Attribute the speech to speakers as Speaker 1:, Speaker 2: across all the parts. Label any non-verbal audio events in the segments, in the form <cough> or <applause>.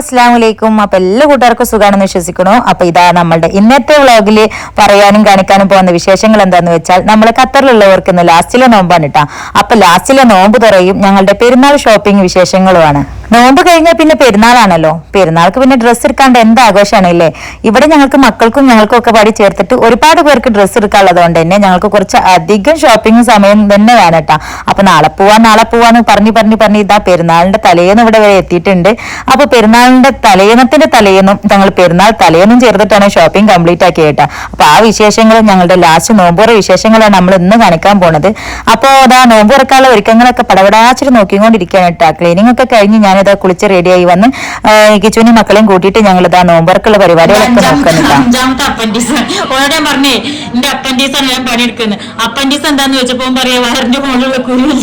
Speaker 1: അസ്സാം വലൈക്കും അപ്പൊ എല്ലാ കൂട്ടുകാർക്കും സുഖമാണെന്ന് വിശ്വസിക്കണു അപ്പൊ ഇതാ നമ്മളുടെ ഇന്നത്തെ വ്ളോഗിൽ പറയാനും കാണിക്കാനും പോകുന്ന വിശേഷങ്ങൾ എന്താന്ന് വെച്ചാൽ നമ്മൾ ഖത്തറിലുള്ളവർക്ക് ഇന്ന് ലാസ്റ്റിലെ നോമ്പാണ് കേട്ടോ അപ്പൊ ലാസ്റ്റിലെ നോമ്പ് തുറയും ഞങ്ങളുടെ പെരുന്നാൾ ഷോപ്പിംഗ് വിശേഷങ്ങളുമാണ്. നോമ്പ് കഴിഞ്ഞാൽ പിന്നെ പെരുന്നാളാണല്ലോ. പെരുന്നാൾക്ക് പിന്നെ ഡ്രസ്സ് എടുക്കാണ്ട് എന്ത് ആഘോഷമാണ് ഇല്ലേ ഇവിടെ ഞങ്ങൾക്ക് മക്കൾക്കും ഞങ്ങൾക്കും ഒക്കെ പാടി ചേർത്തിട്ട് ഒരുപാട് പേർക്ക് ഡ്രസ്സ് എടുക്കാനുള്ളത് കൊണ്ട് തന്നെ ഞങ്ങൾക്ക് കുറച്ച് അധികം ഷോപ്പിംഗ് സമയം തന്നെ വേണം കേട്ടോ അപ്പൊ നാളെ പോവാൻ നാളെ പോവാന്ന് പറഞ്ഞു പറഞ്ഞു പറഞ്ഞു ഇതാ പെരുന്നാളിന്റെ തലേന്ന് ഇവിടെ വരെ എത്തിയിട്ടുണ്ട്. അപ്പൊ പെരുന്നാളിന്റെ തലേന്നത്തിന്റെ തലേന്നും ഞങ്ങൾ പെരുന്നാൾ തലേന്നും ചേർത്തിട്ടാണ് ഷോപ്പിംഗ് കംപ്ലീറ്റ് ആക്കി കേട്ടോ. അപ്പൊ ആ വിശേഷങ്ങൾ ഞങ്ങളുടെ ലാസ്റ്റ് നോമ്പുറ വിശേഷങ്ങളാണ് നമ്മൾ ഇന്ന് കാണിക്കാൻ പോണത്. അപ്പോ അതാ നോമ്പ് തുറക്കാനുള്ള ഒരുക്കങ്ങളൊക്കെ പടപടാച്ചിട്ട് നോക്കിക്കൊണ്ടിരിക്കുകയാണ് കേട്ടോ. ക്ലീനിങ് ഒക്കെ കഴിഞ്ഞ് ഞാനിതാ കുളിച്ച് റെഡിയായി വന്ന് കിച്ചുവിനും മക്കളെയും കൂട്ടിയിട്ട് ഞങ്ങൾ ഇതാ നോമ്പുറക്കുള്ള പരിപാടികളൊക്കെ നോക്കുന്നുണ്ടാ
Speaker 2: അഞ്ചാമത്തെ അപ്പൻഡീസ്. ഓരോടെ പറഞ്ഞേ എന്റെ അപ്പൻഡീസ് ആണ് ഞാൻ പണിയെടുക്കുന്നത്. അപ്പൻഡീസ് എന്താന്ന് വെച്ചപ്പോ പറയാ വയറിന്റെ മുകളിലുള്ള കുരുവിൽ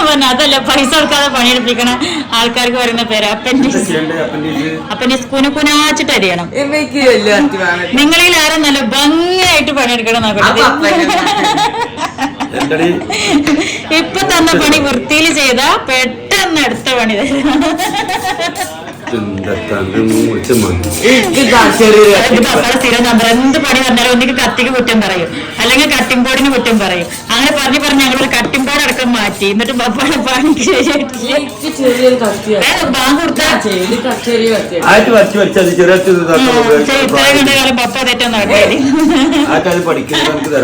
Speaker 2: പറഞ്ഞ അതല്ല പൈസ കൊടുക്കാതെ പണിയെടുപ്പിക്കണ ആൾക്കാർക്ക് വരുന്ന പേര് അപ്പൻഡിസ് അപ്പൻഡിസ് അരിയണം.
Speaker 3: അറിയണം വലിയ അത്യാവശ്യം
Speaker 2: നിങ്ങളിൽ ആരും നല്ല ഭംഗിയായിട്ട് പണിയെടുക്കണം നോക്കട്ടെ ഇപ്പൊ തന്ന പണി വൃത്തിയിൽ ചെയ്താ പെട്ടെന്ന് അടുത്ത പണി തരും. സ്ഥിരം നമ്പർ എന്ത് പണി പറഞ്ഞാലും ഒന്നിക്ക് കത്തിക്ക് കുറ്റം പറയും അല്ലെങ്കിൽ കട്ടിംഗ് ബോർഡിന് കുറ്റം പറയും അങ്ങനെ പറഞ്ഞ് പറഞ്ഞ് ഞങ്ങൾ കട്ടിംഗ് ബോർഡ് അടക്കം മാറ്റി എന്നിട്ട്
Speaker 3: പപ്പാടെ പണിക്ക്
Speaker 2: ബാങ്ക്
Speaker 4: കൊടുത്താൽ
Speaker 2: ഇത്രയും കണ്ട കാലം പപ്പ തെറ്റം നടക്കാരി
Speaker 4: ആയിട്ട് പഠിക്കുന്നത്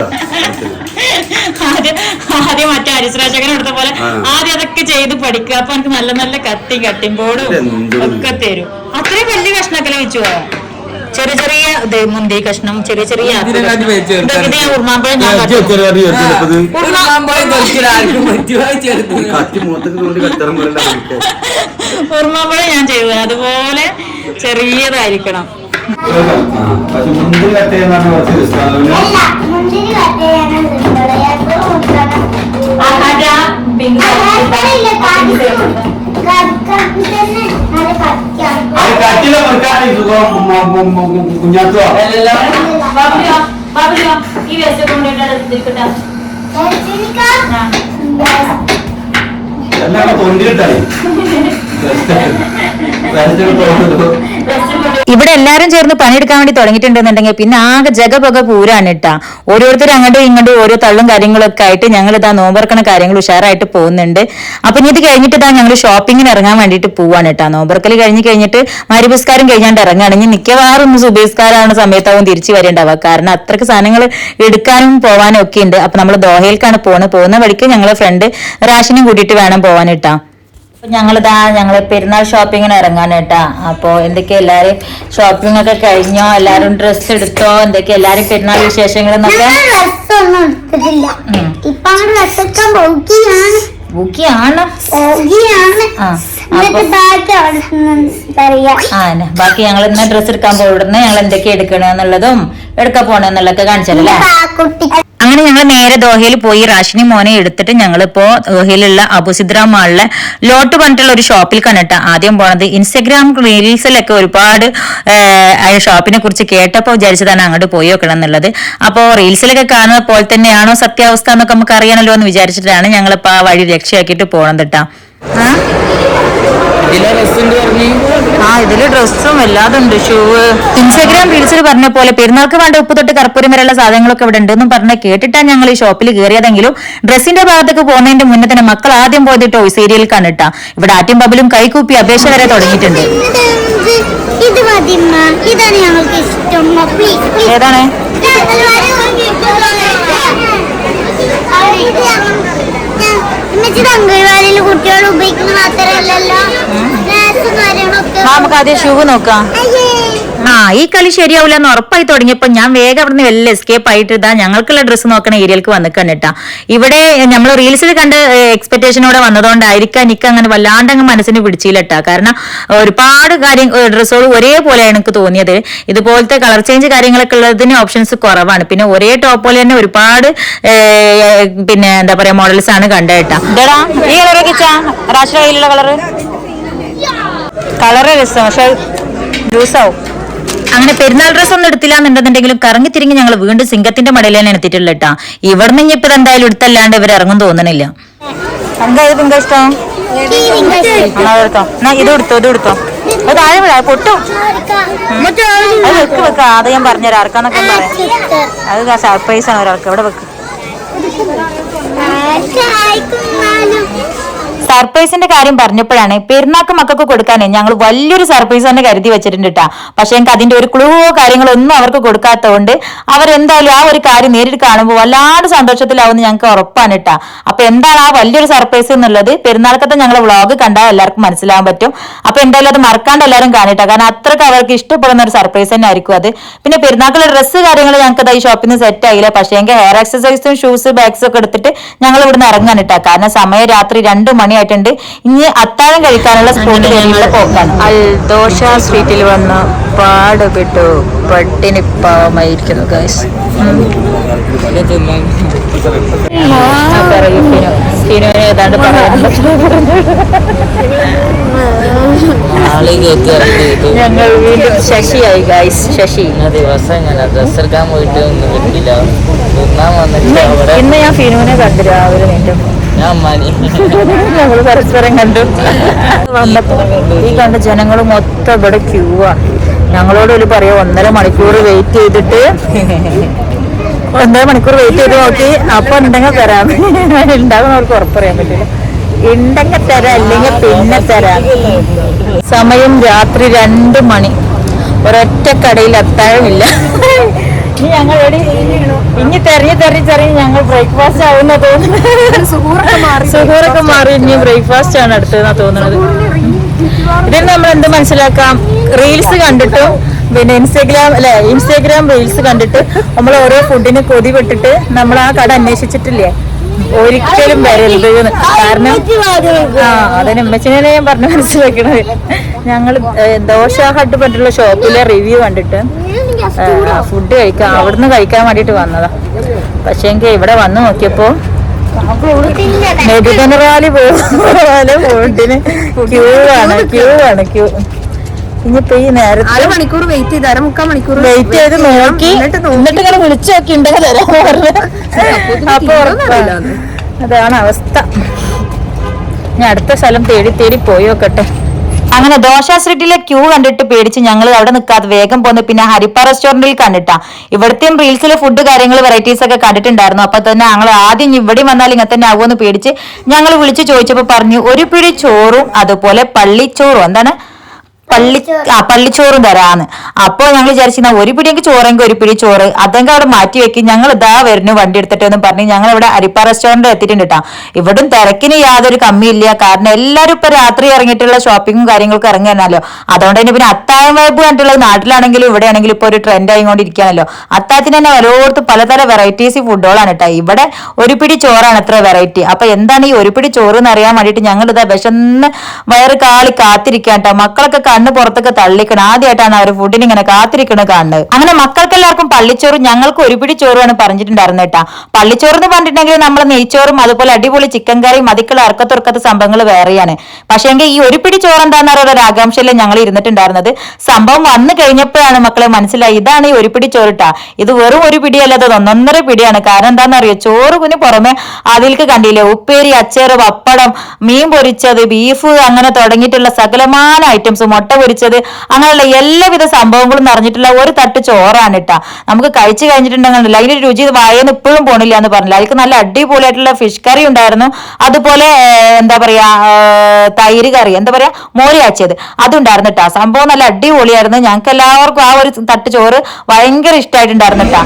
Speaker 2: ആദ്യം മറ്റേ ഹരിശ്രാശകൻ എടുത്ത പോലെ. ആദ്യം അതൊക്കെ ചെയ്ത് പഠിക്കുക. അപ്പൊ എനിക്ക് നല്ല നല്ല കത്തി കട്ടിംഗ് ബോർഡും ഒക്കെ തരും. അത്രയും വലിയ കഷ്ണക്കല വെച്ചു? ചെറിയ ചെറിയ ഇത് മുന്തി കഷ്ണം ചെറിയ ചെറിയ ഉറുമാമ്പഴം ഞാൻ
Speaker 4: ചെറിയ ചെറിയ
Speaker 2: ഉറുമാമ്പഴം ചെയ്തത് അതുപോലെ ചെറിയതായിരിക്കണം.
Speaker 4: പക്ഷെ മുന്തിരി കുറച്ച്
Speaker 5: കട്ട് ചെയ്യാനാണ്
Speaker 4: നിങ്ങൾ കുഞ്ഞാത്തോ
Speaker 2: ഈ വേസ്റ്റ് കൊണ്ടിട്ട്
Speaker 4: എല്ലാം തൊണ്ടിലിട്ടായി. <laughs>
Speaker 1: ഇവിടെ എല്ലാരും ചേർന്ന് പണിയെടുക്കാൻ വേണ്ടി തുടങ്ങിയിട്ടുണ്ടെന്നുണ്ടെങ്കിൽ പിന്നെ ആകെ ജഗപൊക പൂരാണ് ഇട്ടാ ഓരോരുത്തർ അങ്ങോട്ടും ഇങ്ങോട്ടും ഓരോ തള്ളും കാര്യങ്ങളൊക്കെ ആയിട്ട് ഞങ്ങൾ ഇതാ നോമ്പറക്കണ കാര്യങ്ങൾ ഉഷാറായിട്ട് പോകുന്നുണ്ട്. അപ്പൊ ഇനി ഇത് കഴിഞ്ഞിട്ട് ഇതാ ഞങ്ങൾ ഷോപ്പിങ്ങിന് ഇറങ്ങാൻ വേണ്ടിട്ട് പോവാണ് കേട്ടാ നോമ്പറക്കൽ കഴിഞ്ഞ് കഴിഞ്ഞിട്ട് മരുപുസ്കാരം കഴിഞ്ഞാണ്ട് ഇറങ്ങുകയാണ് ഇനി മിക്കവാറും സുബേസ്കാരാണ് സമയത്താവും തിരിച്ചു വരേണ്ടാവുക. കാരണം അത്രയ്ക്ക് സാധനങ്ങൾ എടുക്കാനും പോവാനും ഒക്കെ ഉണ്ട്. അപ്പൊ നമ്മൾ ദോഹയിലേക്കാണ് പോകുന്നത് പോകുന്ന വഴിക്ക് ഞങ്ങളെ ഫ്രണ്ട് റാഷിനും കൂട്ടിയിട്ട് വേണം പോവാൻ ഇട്ടാ അപ്പൊ ഞങ്ങളിതാ ഞങ്ങൾ പെരുന്നാൾ ഷോപ്പിങ്ങിന് ഇറങ്ങാൻ കേട്ടാ അപ്പൊ എന്തൊക്കെ എല്ലാരും ഷോപ്പിംഗ് ഒക്കെ കഴിഞ്ഞോ? എല്ലാരും ഡ്രസ്സ് എടുത്തോ? എന്തൊക്കെ എല്ലാരും പെരുന്നാൾ വിശേഷങ്ങൾ
Speaker 5: ബാക്കി
Speaker 1: ഞങ്ങൾ ഇന്ന് ഡ്രസ്സ് എടുക്കാൻ പോകുന്നത് ഞങ്ങൾ എന്തൊക്കെ എടുക്കണെന്നുള്ളതും എടുക്കാൻ പോണെന്നുള്ളതൊക്കെ കാണിച്ചല്ലേ അങ്ങനെ ഞങ്ങൾ നേരെ ദോഹയിൽ പോയി. റാഷിനി മോനെ എടുത്തിട്ട് ഞങ്ങളിപ്പോ ദോഹയിലുള്ള അബുസിദ്ര മാളിലെ ലോട്ട് പറഞ്ഞിട്ടുള്ള ഒരു ഷോപ്പിൽ കണ്ടിട്ട്. ആദ്യം പോണത്. ഇൻസ്റ്റഗ്രാം റീൽസിലൊക്കെ ഒരുപാട് ഷോപ്പിനെ കുറിച്ച് കേട്ടപ്പോൾ വിചാരിച്ചതാണ് അങ്ങോട്ട് പോയി വെക്കണം എന്നുള്ളത്. അപ്പോ റീൽസിലൊക്കെ കാണുന്ന പോലെ തന്നെയാണോ സത്യാവസ്ഥ എന്നൊക്കെ നമുക്ക് അറിയാനല്ലോ എന്ന് വിചാരിച്ചിട്ടാണ് ഞങ്ങളിപ്പോ ആ വഴി രക്ഷയാക്കിയിട്ട് പോണത് കേട്ടാ ആ ഇതിൽ ഡ്രസ്സും എല്ലാതുണ്ട് ഷൂവ് ഇൻസ്റ്റാഗ്രാം റീൽസിൽ പറഞ്ഞ പോലെ പെരുന്നാൾക്ക് വേണ്ട ഉപ്പ് തൊട്ട് കർപ്പൂരം വരെയുള്ള സാധനങ്ങളൊക്കെ ഇവിടെ ഉണ്ടെന്നും പറഞ്ഞ കേട്ടിട്ടാണ് ഞങ്ങൾ ഈ ഷോപ്പിൽ കയറിയതെങ്കിലും ഡ്രസ്സിന്റെ ഭാഗത്തേക്ക് പോകുന്നതിന്റെ മുന്നേ തന്നെ മക്കൾ ആദ്യം പോയത് ടോയ്സ് ഏരിയയിൽ കണ്ടിട്ടാ. ഇവിടെ ആറ്റും ബബിലും കൈകൂപ്പി അപേക്ഷ വരെ തുടങ്ങിയിട്ടുണ്ട്.
Speaker 5: ഇത്. ഇതാണ് ഞങ്ങൾക്ക് ഇഷ്ടം.
Speaker 1: ഏതാണ്?
Speaker 5: അംഗൻവാടിയിൽ കുട്ടികൾ ഉപയോഗിക്കുന്ന മാത്രമല്ലല്ലോ.
Speaker 1: നമുക്ക് ആദ്യം ഷൂ നോക്കാം. ആ ഈ കളി ശരിയാവില്ല എന്ന് ഉറപ്പായി തുടങ്ങിയപ്പോ ഞാൻ വേഗം അവിടുന്ന് വലിയ എസ്കേപ്പ് ആയിട്ട് ഇതാ ഞങ്ങൾക്കുള്ള ഡ്രസ്സ് നോക്കണ ഏരിയയിലേക്ക് വന്നിക്കാണ് കേട്ടാ. ഇവിടെ നമ്മൾ റീൽസിൽ കണ്ട് എക്സ്പെക്ടേഷനോടെ വന്നതുകൊണ്ടായിരിക്കാം എനിക്ക് അങ്ങനെ വല്ലാണ്ട് അങ്ങ് മനസ്സിന് പിടിച്ചില്ലട്ടാ കാരണം ഒരുപാട് കാര്യം ഡ്രസ്സുകൾ ഒരേപോലെയാണ് എനിക്ക് തോന്നിയത്. ഇതുപോലത്തെ കളർ ചേഞ്ച് കാര്യങ്ങളൊക്കെ ഉള്ളതിന് ഓപ്ഷൻസ് കുറവാണ്. പിന്നെ ഒരേ ടോപ്പ് പോലെ തന്നെ ഒരുപാട് പിന്നെ എന്താ പറയാ മോഡൽസ് ആണ് കണ്ടേട്ടാ ഇതാ ഈ കളർ കളറ് കളറ് രസം പക്ഷെ ജ്യൂസാവും അങ്ങനെ പെരുന്നാൾ ഡ്രസ് ഒന്നും എടുത്തില്ല എന്നുണ്ടെന്നുണ്ടെങ്കിലും കറങ്ങി തിരിഞ്ഞ് ഞങ്ങൾ വീണ്ടും സിംഗത്തിന്റെ മടയിൽ തന്നെ എടുത്തിട്ടുള്ള കേട്ടാ. ഇവിടുന്ന് ഇനി ഇപ്പൊ എന്തായാലും എടുത്തല്ലാണ്ട് ഇവർ ഇറങ്ങും തോന്നണില്ല. ഇഷ്ടം? ഇത് എടുത്തോ ഇത് എടുത്തോ. അത് താഴെ വിടാ പൊട്ടും. അത് വെക്ക് വെക്ക. അത് ഞാൻ പറഞ്ഞുതരാം ആർക്കാന്നൊക്കെ പറയാം. അത് സർപ്രൈസ് ആണ് ഒരാൾക്ക്. ഇവിടെ വെക്ക്? സർപ്രൈസിന്റെ കാര്യം പറഞ്ഞപ്പോഴാണ് പെരുന്നാക്ക് മക്കൾക്ക് കൊടുക്കാനേ ഞങ്ങൾ വലിയൊരു സർപ്രൈസ് തന്നെ കരുതി വെച്ചിട്ടുണ്ട് കേട്ടാ പക്ഷെ എനിക്ക് അതിന്റെ ഒരു ക്ലൂവോ കാര്യങ്ങളോ ഒന്നും അവർക്ക് കൊടുക്കാത്തതുകൊണ്ട് അവരെന്തായാലും ആ ഒരു കാര്യം നേരിട്ട് കാണുമ്പോൾ വല്ലാണ്ട് സന്തോഷത്തിലാവുമെന്ന് ഞങ്ങൾക്ക് ഉറപ്പാണ് കേട്ടാ അപ്പൊ എന്താണ് ആ വലിയൊരു സർപ്രൈസ് എന്നുള്ളത്? പെരുന്നാൾക്കത്തെ ഞങ്ങളെ വ്ളോഗ് കണ്ടാൽ എല്ലാവർക്കും മനസ്സിലാവാൻ പറ്റും. അപ്പൊ എന്തായാലും അത് മറക്കാണ്ട് എല്ലാവരും കാണിട്ടാ കാരണം അത്രയ്ക്ക് അവർക്ക് ഇഷ്ടപ്പെടുന്ന ഒരു സർപ്രൈസ് തന്നെ ആയിരിക്കും അത്. പിന്നെ പെരുന്നാക്കുള്ള ഡ്രസ്സ് കാര്യങ്ങൾ ഞങ്ങൾക്ക് ഈ ഷോപ്പിൽ നിന്ന് സെറ്റ് ആയില്ല. പക്ഷേ എങ്കിൽ ഹെയർ എക്സസൈസും ഷൂസ് ബാഗ്സും ഒക്കെ എടുത്തിട്ട് ഞങ്ങൾ ഇവിടുന്ന് ഇറങ്ങാൻ ഇട്ടാ കാരണം സമയം രാത്രി രണ്ടു മണിയായിട്ടുണ്ട് ഇനി അത്താഴം കഴിക്കാനുള്ള സ്പോട്ട് കഴിഞ്ഞുള്ള പോക്കാണ്. ദോശ സ്ട്രീറ്റിൽ വന്ന് പാടുപെട്ടു പട്ടിണി പാവമായിരിക്കുന്നു ഗൈസ് ഏതാണ്ട് ഞങ്ങൾ വീണ്ടും ശശിയായി ഗൈസ് ശശി.
Speaker 3: ഇന്ന ദിവസം ഇങ്ങനെ ഡ്രസ് എടുക്കാൻ പോയിട്ട് ഒന്നും കിട്ടില്ല
Speaker 1: ഇന്ന് ഞാൻ ഫിനുവിനെ കണ്ടു രാവിലെ വീണ്ടും
Speaker 3: ഞാൻ അമ്മാനി
Speaker 1: ഞങ്ങൾ പരസ്പരം കണ്ടു. <laughs> വന്നപ്പോ ഈ കണ്ട ജനങ്ങൾ മൊത്തം ഇവിടെ ക്യൂ ആണ് ഞങ്ങളോട് ഒരു പറയാ ഒന്നര മണിക്കൂർ വെയിറ്റ് ചെയ്തിട്ട് <laughs> ഒന്നര മണിക്കൂർ വെയിറ്റ് ചെയ്ത് നോക്കി. അപ്പൊ ഉണ്ടെങ്കിൽ തരാം. <laughs> ഉണ്ടാകും അവർക്ക് ഉറപ്പറിയാൻ പറ്റില്ല. ഉണ്ടെങ്കിൽ തരാം അല്ലെങ്കിൽ പിന്നെ തരാം. സമയം രാത്രി രണ്ട് മണി. ഒരൊറ്റ കടയിൽ അത്താഴമില്ല. ഇനി ഞങ്ങൾ ഇനി തെരഞ്ഞു തെരഞ്ഞു ചെറിയ ഞങ്ങൾ ബ്രേക്ക്ഫാസ്റ്റ് ആവുന്ന തോന്നുന്നു സുഹൂറൊക്കെ മാറി ഇനി ബ്രേക്ക്ഫാസ്റ്റ് ആണ് അടുത്തതെന്നാ തോന്നുന്നത്. ഇതിൽ നമ്മൾ എന്ത് മനസ്സിലാക്കാം? റീൽസ് കണ്ടിട്ടും പിന്നെ ഇൻസ്റ്റാഗ്രാം അല്ലെ ഇൻസ്റ്റാഗ്രാം റീൽസ് കണ്ടിട്ട് നമ്മൾ ഓരോ ഫുഡിന് കൊതി വിട്ടിട്ട് നമ്മൾ ആ കട അന്വേഷിച്ചിട്ടില്ലേ? ഒരിക്കലും വരരുത് കാരണം ആ അതിന് ഉമ്മച്ചിനെ ഞാൻ പറഞ്ഞു മനസ്സിലാക്കണത്. ഞങ്ങൾ ദോശ ഹട്ട് പറഞ്ഞിട്ടുള്ള ഷോപ്പിലെ റിവ്യൂ കണ്ടിട്ട് ഫുഡ് കഴിക്കാൻ അവിടുന്ന് കഴിക്കാൻ വേണ്ടിട്ട് വന്നതാ. പക്ഷേ എങ്കിൽ ഇവിടെ വന്ന് നോക്കിയപ്പോ മെഡിക്കനറാലി പോലെ ഫുഡിന് ക്യൂ ആണ് ക്യൂ ആണ് ക്യൂ. ഇനിയിപ്പോ ഈ നേരത്തെ
Speaker 6: അരമണിക്കൂർ വെയിറ്റ് ചെയ്ത് അരമുക്കാൽ മണിക്കൂർ
Speaker 1: വെയിറ്റ് ചെയ്ത് നോക്കി. എന്നിട്ട് ഇങ്ങനെ വിളിച്ചു നോക്കി ഉണ്ടെങ്കിൽ അപ്പൊ. അതാണ് അവസ്ഥ. ഞാൻ അടുത്ത സ്ഥലം തേടി തേടി പോയി നോക്കട്ടെ. അങ്ങനെ ദോശ സ്ട്രീറ്റിലെ ക്യൂ കണ്ടിട്ട് പേടിച്ച് ഞങ്ങൾ അവിടെ നിൽക്കാതെ വേഗം പോന്ന് പിന്നെ ഹരിപ്പ റെസ്റ്റോറന്റിൽ കണ്ടിട്ടാ. ഇവിടുത്തെയും റീൽസിൽ ഫുഡ് കാര്യങ്ങൾ വെറൈറ്റീസ് ഒക്കെ കണ്ടിട്ടുണ്ടായിരുന്നു. അപ്പൊ തന്നെ ഞങ്ങൾ ആദ്യം ഇവിടെ വന്നാൽ ഇങ്ങനെ തന്നെ ആവുമെന്ന് പേടിച്ച് ഞങ്ങൾ വിളിച്ച് ചോദിച്ചപ്പോൾ പറഞ്ഞു ഒരു പിടി ചോറും അതുപോലെ പള്ളിച്ചോറും എന്താണ്? പള്ളി ആ പള്ളിച്ചോറും തരാന്ന്. അപ്പൊ ഞങ്ങൾ വിചാരിച്ചിരുന്ന ഒരു പിടിയെങ്കിൽ ചോറെങ്കിൽ ഒരു പിടി ചോറ്. അതെങ്കിൽ അവിടെ മാറ്റി വെക്കും. ഞങ്ങൾ ഇതാ വരുന്നു വണ്ടി എടുത്തിട്ട് എന്ന് പറഞ്ഞ് ഞങ്ങൾ ഇവിടെ അരിപ്പ റെസ്റ്റോറന്റ് എത്തിയിട്ടുണ്ട് കേട്ടോ ഇവിടും തിരക്കിന് യാതൊരു കമ്മിയില്ല. കാരണം എല്ലാരും ഇപ്പൊ രാത്രി ഇറങ്ങിയിട്ടുള്ള ഷോപ്പിങ്ങും കാര്യങ്ങളൊക്കെ ഇറങ്ങിയാണല്ലോ അതുകൊണ്ട് തന്നെ പിന്നെ അത്താഴം വൈബ് കണ്ടിട്ടുള്ളത് നാട്ടിലാണെങ്കിലും ഇവിടെ ആണെങ്കിലും ഇപ്പൊ ഒരു ട്രെൻഡ് ആയിക്കൊണ്ടിരിക്കുകയാണല്ലോ. അത്താത്തിന് തന്നെ ഓരോരുത്തർ പലതരം വെറൈറ്റീസ് ഫുഡുകളാണ് കേട്ടോ ഇവിടെ ഒരു പിടി ചോറാണ് എത്ര വെറൈറ്റി അപ്പൊ എന്താണ് ഈ ഒരു പിടി ചോറ് എന്ന് അറിയാൻ വേണ്ടിയിട്ട് ഞങ്ങൾ ഇതാ വിശന്ന് വയറ് കാളി കാത്തിരിക്കാൻ കേട്ടോ മക്കളൊക്കെ കണ്ണ് പുറത്തൊക്കെ തള്ളിക്കണം. ആദ്യമായിട്ടാണ് അവർ ഫുഡിന് ഇങ്ങനെ കാത്തിരിക്കണ കാണുന്നത്. അങ്ങനെ മക്കൾക്കെല്ലാവർക്കും പള്ളിച്ചോറും ഞങ്ങൾക്ക് ഒരു പിടി ചോറുമാണ് പറഞ്ഞിട്ടുണ്ടായിരുന്നു കേട്ടാ. പള്ളിച്ചോറ് എന്ന് പറഞ്ഞിട്ടുണ്ടെങ്കിൽ നമ്മൾ നെയ്ച്ചോറും അതുപോലെ അടിപൊളി ചിക്കൻ കറിയും അതിക്കുള്ള ഇറക്കത്തുറക്കത്തെ സംഭവങ്ങൾ വേറെയാണ്. പക്ഷേ എങ്കിൽ ഈ ഒരു പിടി ചോറ് എന്താണെന്ന് പറയുന്ന ഒരു ആകാംക്ഷയിൽ ഞങ്ങൾ ഇരുന്നിട്ടുണ്ടായിരുന്നത്. സംഭവം വന്നു കഴിഞ്ഞപ്പോഴാണ് മക്കളെ മനസ്സിലായി. ഇതാണ് ഈ ഒരു പിടി ചോറിട്ടാ ഇത് വെറും ഒരു പിടിയല്ല അത് ഒന്നൊന്നര പിടിയാണ്. കാരണം എന്താന്ന് അറിയോ? ചോറിന് പുറമെ അതിൽക്ക് കണ്ടില്ലേ? ഉപ്പേരി അച്ചേറ് പപ്പടം മീൻ പൊരിച്ചത് ബീഫ് അങ്ങനെ തുടങ്ങിയിട്ടുള്ള സകലമായ ഐറ്റംസ് പൊരിച്ചത് അങ്ങനെയുള്ള എല്ലാവിധ സംഭവങ്ങളും നിറഞ്ഞിട്ടുള്ള ഒരു തട്ട് ചോറാണ് ഇട്ടാ നമുക്ക് കഴിച്ചു കഴിഞ്ഞിട്ടുണ്ടെങ്കിൽ അതിന്റെ രുചി വായന്ന് ഇപ്പോഴും പോണില്ല എന്ന് പറഞ്ഞില്ല. അതിലേക്ക് നല്ല അടിപൊളിയായിട്ടുള്ള ഫിഷ് കറി ഉണ്ടായിരുന്നു. അതുപോലെ എന്താ പറയാ തൈര് കറി എന്താ പറയാ മോര് കാച്ചിയത് അതുണ്ടായിരുന്നു കേട്ടാ സംഭവം നല്ല അടിപൊളിയായിരുന്നു. ഞങ്ങൾക്ക് എല്ലാവർക്കും ആ ഒരു തട്ട് ചോറ് ഭയങ്കര ഇഷ്ടമായിട്ടുണ്ടായിരുന്നു കേട്ടോ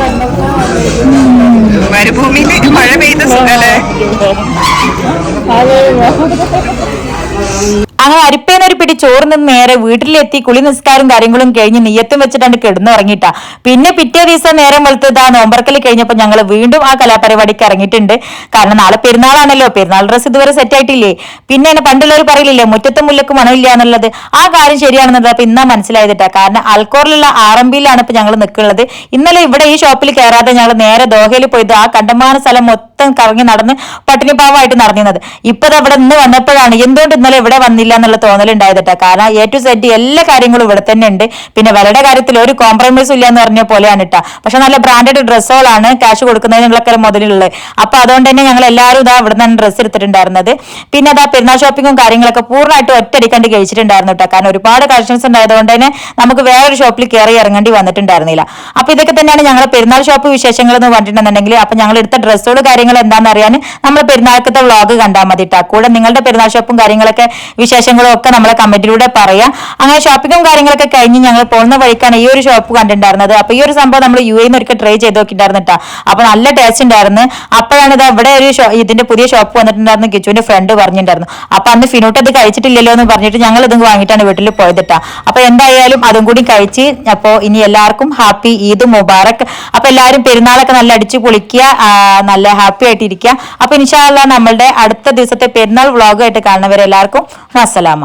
Speaker 6: മരുഭൂമിയിൽ മഴ പെയ്ത സുഖല്ലേ
Speaker 1: അങ്ങനെ അരിപ്പേനൊരു പിടി ചോറ് നിന്ന് നേരെ വീട്ടിലെത്തി കുളി നിസ്കാരം കാര്യങ്ങളും കഴിഞ്ഞ് നെയ്യത്തും വെച്ചിട്ടാണ് കിടന്നുറങ്ങിട്ടാ പിന്നെ പിറ്റേ ദിവസം നേരം വെളുത്തത് ആ നോമ്പർക്കൽ കഴിഞ്ഞപ്പോൾ ഞങ്ങൾ വീണ്ടും ആ കലാപരിപാടിക്ക് ഇറങ്ങിയിട്ടുണ്ട്. കാരണം നാളെ പെരുന്നാളാണല്ലോ. പെരുന്നാൾ ഡ്രസ്സ് ഇതുവരെ സെറ്റ് ആയിട്ടില്ലേ? പിന്നെ എന്നെ പണ്ടുള്ളവർ പറയില്ലേ മുറ്റത്തും മുല്ലക്കും മണമില്ല എന്നുള്ളത്. ആ കാര്യം ശരിയാണെന്നുള്ളത് അപ്പൊ ഇന്നാ മനസ്സിലായതിട്ടാ. കാരണം അൽക്കോറിലുള്ള ആർ എം ബിയിലാണ് ഇപ്പൊ ഞങ്ങൾ നിൽക്കുന്നത് ഇന്നലെ ഇവിടെ ഈ ഷോപ്പിൽ കയറാതെ ഞങ്ങൾ നേരെ ദോഹയിൽ പോയത്. ആ കണ്ടമാന സ്ഥലം മൊത്തം കറങ്ങി നടന്ന് പട്ടിണിപ്പാവായിട്ട് നടന്നിരുന്നത്. ഇപ്പൊ അവിടെ നിന്ന് വന്നപ്പോഴാണ്. എന്തുകൊണ്ട് ഇന്നലെ വന്നില്ല കാര്യമില്ല എന്നുള്ള തോന്നലുണ്ടായത് കേട്ടോ കാരണം എ ടു സെഡ് എല്ലാ കാര്യങ്ങളും ഇവിടെ തന്നെ ഉണ്ട് പിന്നെ വിലയുടെ കാര്യത്തിൽ ഒരു കോംപ്രമൈസും ഇല്ല എന്ന് പറഞ്ഞ പോലെയാണ് കേട്ടോ പക്ഷെ നല്ല ബ്രാൻഡഡ് ഡ്രസ്സുകളാണ് ക്യാഷ് കൊടുക്കുന്നതിനുള്ളൊക്കെ മുതലുള്ളത്. അപ്പൊ അതുകൊണ്ട് തന്നെ ഞങ്ങൾ എല്ലാവരും ഇതാ ഇവിടെ നിന്ന് ഡ്രസ്സ് എടുത്തിട്ടുണ്ടായിരുന്നത്. പിന്നെ അതാ പെരുന്നാൾ ഷോപ്പിങ്ങും കാര്യങ്ങളൊക്കെ പൂർണമായിട്ട് ഒറ്റടിക്കണ്ട് കഴിച്ചിട്ടുണ്ടായിരുന്നു കേട്ടോ കാരണം ഒരുപാട് കളക്ഷൻസ് ഉണ്ടായതുകൊണ്ട് തന്നെ നമുക്ക് വേറൊരു ഷോപ്പിൽ കയറി ഇറങ്ങേണ്ടി വന്നിട്ടുണ്ടായിരുന്നില്ല. അപ്പൊ ഇതൊക്കെ തന്നെയാണ് ഞങ്ങൾ പെരുന്നാൾ ഷോപ്പ് വിശേഷങ്ങൾ എന്ന് പറഞ്ഞിട്ടുണ്ടെന്നുണ്ടെങ്കിൽ അപ്പൊ ഞങ്ങൾ എടുത്ത ഡ്രസ്സുകൾ കാര്യങ്ങൾ എന്താണെന്ന് അറിയാൻ നമ്മൾ പെരുന്നാൾക്കത്തെ വ്ളോഗ് കണ്ടാൽ മതി കേട്ടോ കൂടെ നിങ്ങളുടെ പെരുന്നാൾ ഷോപ്പും കാര്യങ്ങളൊക്കെ വിശേഷങ്ങളും ഒക്കെ നമ്മളെ കമന്റിലൂടെ പറയാം. അങ്ങനെ ഷോപ്പിങ്ങും കാര്യങ്ങളൊക്കെ കഴിഞ്ഞ് ഞങ്ങൾ പോകുന്ന വഴിക്കാണ് ഈ ഒരു ഷോപ്പ് കണ്ടിട്ടുണ്ടായിരുന്നത്. അപ്പൊ ഈ ഒരു സംഭവം നമ്മൾ യു എന്ന് ഒരിക്കൽ ട്രൈ ചെയ്ത് നോക്കിയിട്ടുണ്ടായിരുന്നു അപ്പൊ നല്ല ടേസ്റ്റ് ഉണ്ടായിരുന്നു. അപ്പോഴാണ് ഇത് ഇവിടെ ഒരു ഇതിന്റെ പുതിയ ഷോപ്പ് വന്നിട്ടുണ്ടായിരുന്നു. കിച്ചുവിന്റെ ഫ്രണ്ട് പറഞ്ഞിട്ടുണ്ടായിരുന്നു. അപ്പൊ അന്ന് ഫിനോട്ട് അത് കഴിച്ചിട്ടില്ലല്ലോ എന്ന് പറഞ്ഞിട്ട് ഞങ്ങൾ ഇതും വാങ്ങിയിട്ടാണ് വീട്ടിൽ പോയതിട്ടാ അപ്പൊ എന്തായാലും അതും കൂടി കഴിച്ച് അപ്പോ ഇനി എല്ലാവർക്കും ഹാപ്പി ഈദ് മുബാറക്. അപ്പൊ എല്ലാവരും പെരുന്നാളൊക്കെ നല്ല അടിച്ചു പൊളിക്കുക നല്ല ഹാപ്പി ആയിട്ട് ഇരിക്കുക അപ്പൊ ഇൻഷാല്ല നമ്മളുടെ അടുത്ത ദിവസത്തെ പെരുന്നാൾ വ്ളോഗായിട്ട് കാണുന്നവരെല്ലാവർക്കും അസ്സലാമ